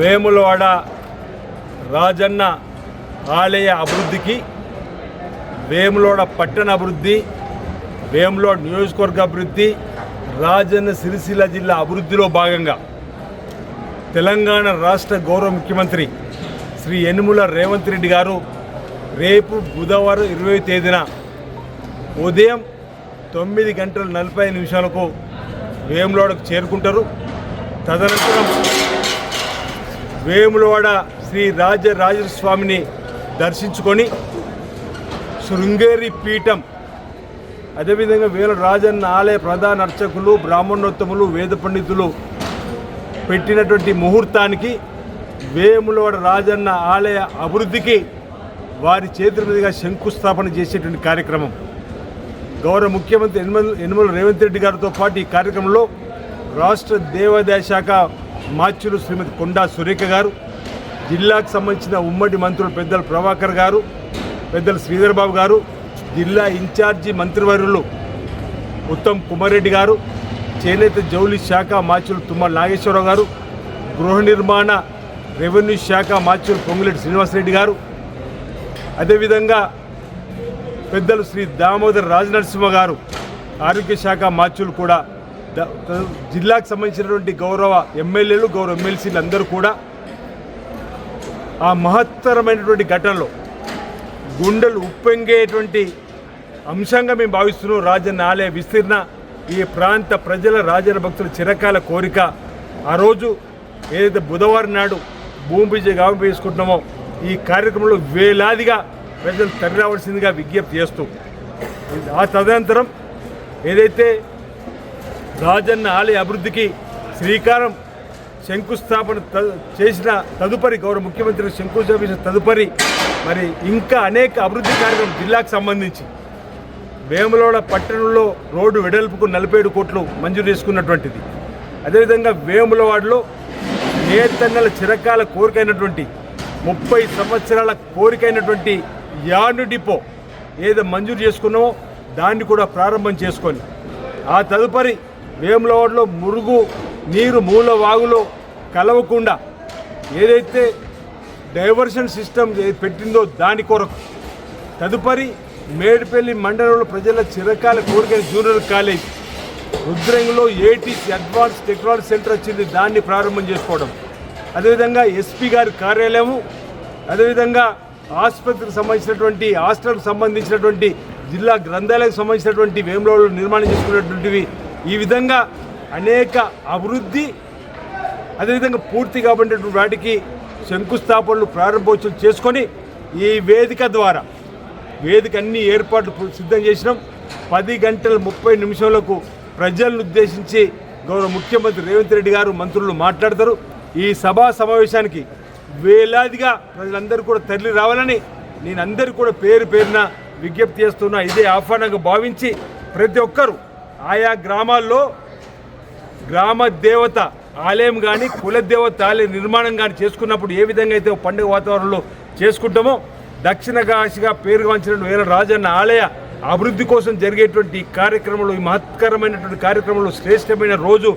వేములవాడ రాజన్న ఆలయ అభివృద్ధికి వేములవాడ పట్టణ అభివృద్ధి వేములవాడ నియోజకవర్గ అభివృద్ధి రాజన్న సిరిసిల్ల జిల్లా అభివృద్ధిలో భాగంగా తెలంగాణ రాష్ట్ర గౌరవ ముఖ్యమంత్రి శ్రీ యనుముల రేవంత్ రెడ్డి గారు రేపు బుధవారం ఇరవై తేదీన ఉదయం తొమ్మిది గంటల నలభై నిమిషాలకు వేములవాడకు చేరుకుంటారు. తదనంతరం వేములవాడ శ్రీ రాజరాజేశ్వర స్వామిని దర్శించుకొని శృంగేరి పీఠం అదేవిధంగా వేల రాజన్న ఆలయ ప్రధాన అర్చకులు బ్రాహ్మణోత్తములు వేద పండితులు పెట్టినటువంటి ముహూర్తానికి వేములవాడ రాజన్న ఆలయ అభివృద్ధికి వారి చేతుల మీదుగా శంకుస్థాపన చేసేటువంటి కార్యక్రమం. గౌరవ ముఖ్యమంత్రి యనమల యనమల రేవంత్ రెడ్డి గారితో పాటు ఈ కార్యక్రమంలో రాష్ట్ర దేవాదాయ శాఖ మాచ్యులు శ్రీమతి కొండా సురేఖ గారు జిల్లాకు సంబంధించిన ఉమ్మడి మంత్రులు పెద్దలు ప్రభాకర్ గారు పెద్దలు శ్రీధర్ బాబు గారు జిల్లా ఇన్ఛార్జి మంత్రివర్యులు ఉత్తమ్ కుమార్ రెడ్డి గారు చేనేత జౌలి శాఖ మాచులు తుమ్మల నాగేశ్వరరావు గారు గృహ నిర్మాణ రెవెన్యూ శాఖ మాచులు పొంగులెడ్డి శ్రీనివాసరెడ్డి గారు. అదేవిధంగా పెద్దలు శ్రీ దామోదర్ రాజనరసింహ గారు ఆరోగ్య శాఖ మాచులు కూడా జిల్లాకు సంబంధించినటువంటి గౌరవ ఎమ్మెల్యేలు గౌరవ ఎమ్మెల్సీలు అందరూ కూడా ఆ మహత్తరమైనటువంటి ఘటనలో గుండెలు ఉప్పొంగేటువంటి అంశంగా మేము భావిస్తున్నాం. రాజన్న ఆలయ విస్తీర్ణ ఈ ప్రాంత ప్రజల రాజన్న భక్తుల చిరకాల కోరిక. ఆ రోజు ఏదైతే బుధవారం నాడు భూమి పూజ వేసుకుంటున్నామో చేసుకుంటున్నామో ఈ కార్యక్రమంలో వేలాదిగా ప్రజలు తరలి రావాల్సిందిగా విజ్ఞప్తి చేస్తూ. ఆ తదనంతరం ఏదైతే రాజన్న ఆలయ అభివృద్ధికి శ్రీకారం శంకుస్థాపన త- చేసిన తదుపరి గౌరవ ముఖ్యమంత్రి శంకుస్థాపించిన తదుపరి మరి ఇంకా అనేక అభివృద్ధి కార్యక్రమం జిల్లాకు సంబంధించి. వేములవాడ పట్టణంలో రోడ్డు వెడల్పుకు నలభై ఏడు కోట్లు మంజూరు చేసుకున్నటువంటిది. అదేవిధంగా వేములవాడలో నేతన్నల చిరకాల కోరికైనటువంటి ముప్పై సంవత్సరాల కోరికైనటువంటి యార్డు డిపో ఏదో మంజూరు చేసుకున్నామో దాన్ని కూడా ప్రారంభం చేసుకొని ఆ తదుపరి వేములవాడలో మురుగు నీరు మూల వాగులో కలవకుండా ఏదైతే డైవర్షన్ సిస్టమ్ పెట్టిందో దాని కొరకు తదుపరి మేడిపల్లి మండలంలో ప్రజల చిరకాల కోరికైన జూనియర్ కాలేజ్ రుద్రంగిలో ఏటీసీ అడ్వాన్స్ టెక్నాలజీ సెంటర్ వచ్చింది దాన్ని ప్రారంభం చేసుకోవడం. అదేవిధంగా ఎస్పీ గారి కార్యాలయము అదేవిధంగా ఆసుపత్రికి సంబంధించినటువంటి హాస్టల్కి సంబంధించినటువంటి జిల్లా గ్రంథాలయానికి సంబంధించినటువంటి వేములలో నిర్మాణం చేసుకున్నటువంటివి ఈ విధంగా అనేక అభివృద్ధి అదేవిధంగా పూర్తి కాబడినటువంటి వాటికి శంకుస్థాపనలు ప్రారంభోత్సవం చేసుకొని ఈ వేదిక ద్వారా వేదిక అన్ని ఏర్పాట్లు సిద్ధం చేసినాం. పది గంటల ముప్పై నిమిషాలకు ప్రజలను ఉద్దేశించి గౌరవ ముఖ్యమంత్రి రేవంత్ రెడ్డి గారు మంత్రులు మాట్లాడతారు. ఈ సభా సమావేశానికి వేలాదిగా ప్రజలందరూ కూడా తరలి రావాలని నేను అందరూ కూడా పేరు పేరున విజ్ఞప్తి చేస్తున్నా. ఇదే ఆహ్వానంగా భావించి ప్రతి ఒక్కరూ ఆయా గ్రామాల్లో గ్రామ దేవత ఆలయం కానీ కులదేవత ఆలయ నిర్మాణం కానీ చేసుకున్నప్పుడు ఏ విధంగా అయితే పండుగ వాతావరణంలో చేసుకుంటామో దక్షిణ కాశిగా పేరుగాంచిన వేల రాజన్న ఆలయ అభివృద్ధి కోసం జరిగేటువంటి కార్యక్రమంలో ఈ మహత్కరమైనటువంటి కార్యక్రమంలో శ్రేష్టమైన రోజు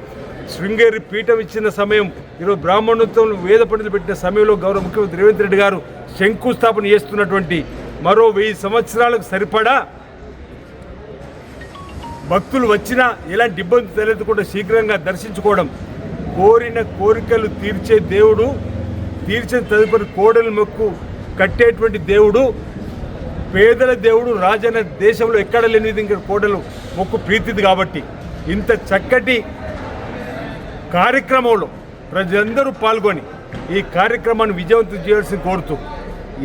శృంగేరి పీఠం ఇచ్చిన సమయం ఈరోజు బ్రాహ్మణోత్సవం వేద పండితులు పెట్టిన సమయంలో గౌరవ ముఖ్యమంత్రి రేవంత్ రెడ్డి గారు శంకుస్థాపన చేస్తున్నటువంటి మరో వెయ్యి సంవత్సరాలకు సరిపడా భక్తులు వచ్చినా ఎలాంటి ఇబ్బంది తలెత్తకుండా శీఘ్రంగా దర్శించుకోవడం. కోరిన కోరికలు తీర్చే దేవుడు తీర్చిన తదుపరి కోడలు మొక్కు కట్టేటువంటి దేవుడు పేదల దేవుడు రాజైన దేశంలో ఎక్కడ లేని ఇంకా కోడలు మొక్కు ప్రీతిది కాబట్టి ఇంత చక్కటి కార్యక్రమంలో ప్రజలందరూ పాల్గొని ఈ కార్యక్రమాన్ని విజయవంతం చేయాల్సి కోరుతూ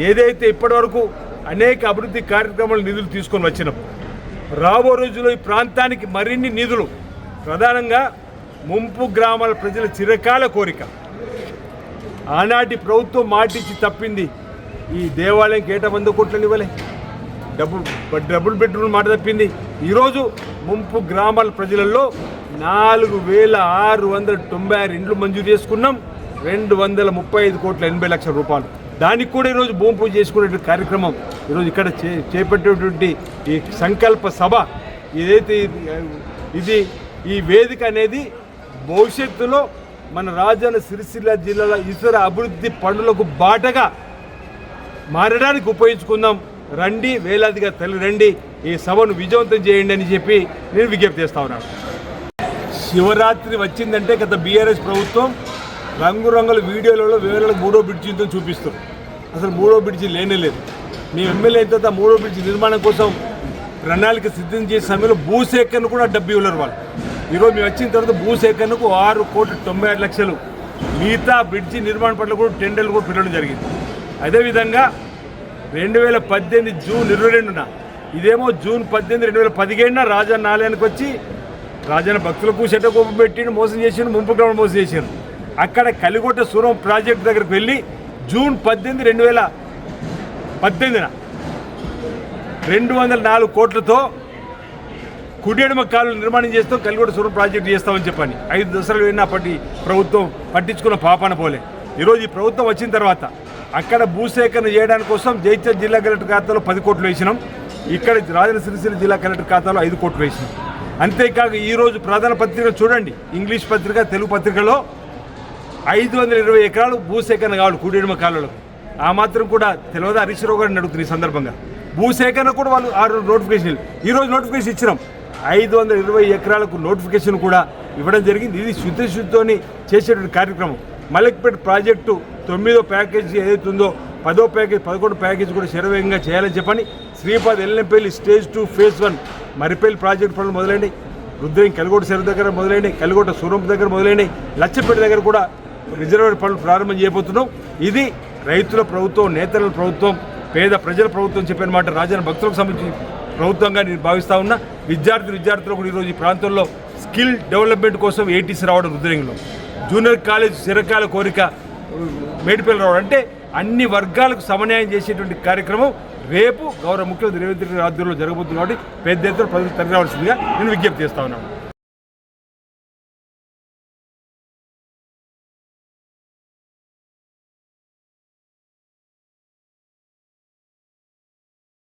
ఏదైతే ఇప్పటివరకు అనేక అభివృద్ధి కార్యక్రమాలు నిధులు తీసుకొని వచ్చినాం రాబో రోజుల్లో ఈ ప్రాంతానికి మరిన్ని నిధులు. ప్రధానంగా ముంపు గ్రామాల ప్రజల చిరకాల కోరిక. ఆనాటి ప్రభుత్వం మాటిచ్చి తప్పింది. ఈ దేవాలయం కేట వంద కోట్లని ఇవ్వలే. డబుల్ డబుల్ బెడ్రూమ్ మాట తప్పింది. ఈరోజు ముంపు గ్రామాల ప్రజలలో నాలుగు వేల ఆరు వందల తొంభై ఆరు ఇండ్లు మంజూరు చేసుకున్నాం. రెండు వందల ముప్పై ఐదు కోట్ల ఎనభై లక్షల రూపాయలు. దానికి కూడా ఈరోజు భూమి పూజ చేసుకునే కార్యక్రమం ఈరోజు ఇక్కడ చే చేపట్టేటువంటి ఈ సంకల్ప సభ ఏదైతే ఇది- ఇది ఈ వేదిక అనేది భవిష్యత్తులో మన రాజన్న సిరిసిల్ల జిల్లాల ఇతర అభివృద్ధి పనులకు బాటగా మారడానికి ఉపయోగించుకుందాం. రండి వేలాదిగా తల్లి రండి ఈ సభను విజయవంతం చేయండి అని చెప్పి నేను విజ్ఞప్తి చేస్తా ఉన్నాను. శివరాత్రి వచ్చిందంటే గత బీఆర్ఎస్ ప్రభుత్వం రంగురంగుల వీడియోలలో వేరే మూడో బ్రిడ్జితో చూపిస్తారు. అసలు మూడో బ్రిడ్జి లేనే లేదు. మీ ఎమ్మెల్యే అయిన తర్వాత మూడో బ్రిడ్జి నిర్మాణం కోసం ప్రణాళిక సిద్ధం చేసే సమయంలో భూసేకరణ కూడా డబ్బు ఇవ్వలేరు వాళ్ళు. ఈరోజు మేము వచ్చిన తర్వాత భూసేకరణకు ఆరు కోట్ల తొంభై ఆరు లక్షలు. మిగతా బ్రిడ్జి నిర్మాణ పట్ల కూడా టెండర్లు కూడా పెట్టడం జరిగింది. అదేవిధంగా రెండు వేల పద్దెనిమిది జూన్ ఇరవై రెండున ఇదేమో జూన్ పద్దెనిమిది రెండు వేల పదిహేడున రాజన్న ఆలయానికి వచ్చి రాజన్న భక్తులకు శటకోపం పెట్టి మోసం చేసిండు ముంపు గ్రామం మోసం చేసిండు. అక్కడ కలిగొట్ట సూరం ప్రాజెక్ట్ దగ్గరికి వెళ్ళి జూన్ పద్దెనిమిది రెండు వేల పద్దెనిమిదిన రెండు వందల నాలుగు కోట్లతో కుడియడమ కాలు నిర్మాణం చేస్తాం కలిగొట్ట సూరం ప్రాజెక్టు చేస్తామని చెప్పని. ఐదు దశలు అయినప్పటి ప్రభుత్వం పట్టించుకున్న పాపాన పోలే. ఈరోజు ఈ ప్రభుత్వం వచ్చిన తర్వాత అక్కడ భూసేకరణ చేయడానికి కోసం జైచల్ జిల్లా కలెక్టర్ ఖాతాలో పది కోట్లు వేసినాం. ఇక్కడ రాజన సిరిసిల్ల జిల్లా కలెక్టర్ ఖాతాలో ఐదు కోట్లు వేసినాం. అంతేకాక ఈరోజు ప్రధాన పత్రిక చూడండి. ఇంగ్లీష్ పత్రిక తెలుగు పత్రికలో ఐదు వందల ఇరవై ఎకరాలు భూసేకరణ కావాలి కుడియడమ కాలంలో ఆ మాత్రం కూడా తెలియదు హరీశ్వరావు గారిని అడుగుతుంది ఈ సందర్భంగా? భూసేకరణ కూడా వాళ్ళు ఆరు నోటిఫికేషన్ ఈ రోజు నోటిఫికేషన్ ఇచ్చినాం. ఐదు వందల ఇరవై ఎకరాలకు నోటిఫికేషన్ కూడా ఇవ్వడం జరిగింది. ఇది శుద్ధ శుద్ధితోని చేసేటువంటి కార్యక్రమం. మలక్పేట ప్రాజెక్టు తొమ్మిదో ప్యాకేజీ ఏదైతే ఉందో పదో ప్యాకేజ్ పదకొండు ప్యాకేజ్ కూడా శరవేగంగా చేయాలని చెప్పని Sripad Yellampalli stage two phase one Maripalli project పనులు మొదలైనవి రుద్రం కల్గోట చెరువు దగ్గర మొదలైనవి కల్గోట సూరంపు దగ్గర మొదలైనవి లచ్చపేట దగ్గర కూడా రిజర్వేర్ పనులు ప్రారంభం చేయబోతున్నాం. ఇది రైతుల ప్రభుత్వం నేతల ప్రభుత్వం పేద ప్రజల ప్రభుత్వం చెప్పిన మాట రాజన్న భక్తులకు సంబంధించి ప్రభుత్వంగా నేను భావిస్తా ఉన్నా. విద్యార్థి విద్యార్థులు కూడా ఈరోజు ఈ ప్రాంతంలో స్కిల్ డెవలప్మెంట్ కోసం ఏటీసీ రావడం రుద్రంగిలో. జూనియర్ కాలేజ్ చిరకాల కోరిక మేడిపల్లి రావడం అంటే అన్ని వర్గాలకు సమన్యాయం చేసేటువంటి కార్యక్రమం రేపు గౌరవ ముఖ్యమంత్రి రేవంత్ రెడ్డి ఆధ్వర్యంలో జరగబోతుంది కాబట్టి పెద్ద ఎత్తున ప్రజలు తరలిరావాల్సిందిగా నేను విజ్ఞప్తి చేస్తా ఉన్నాను.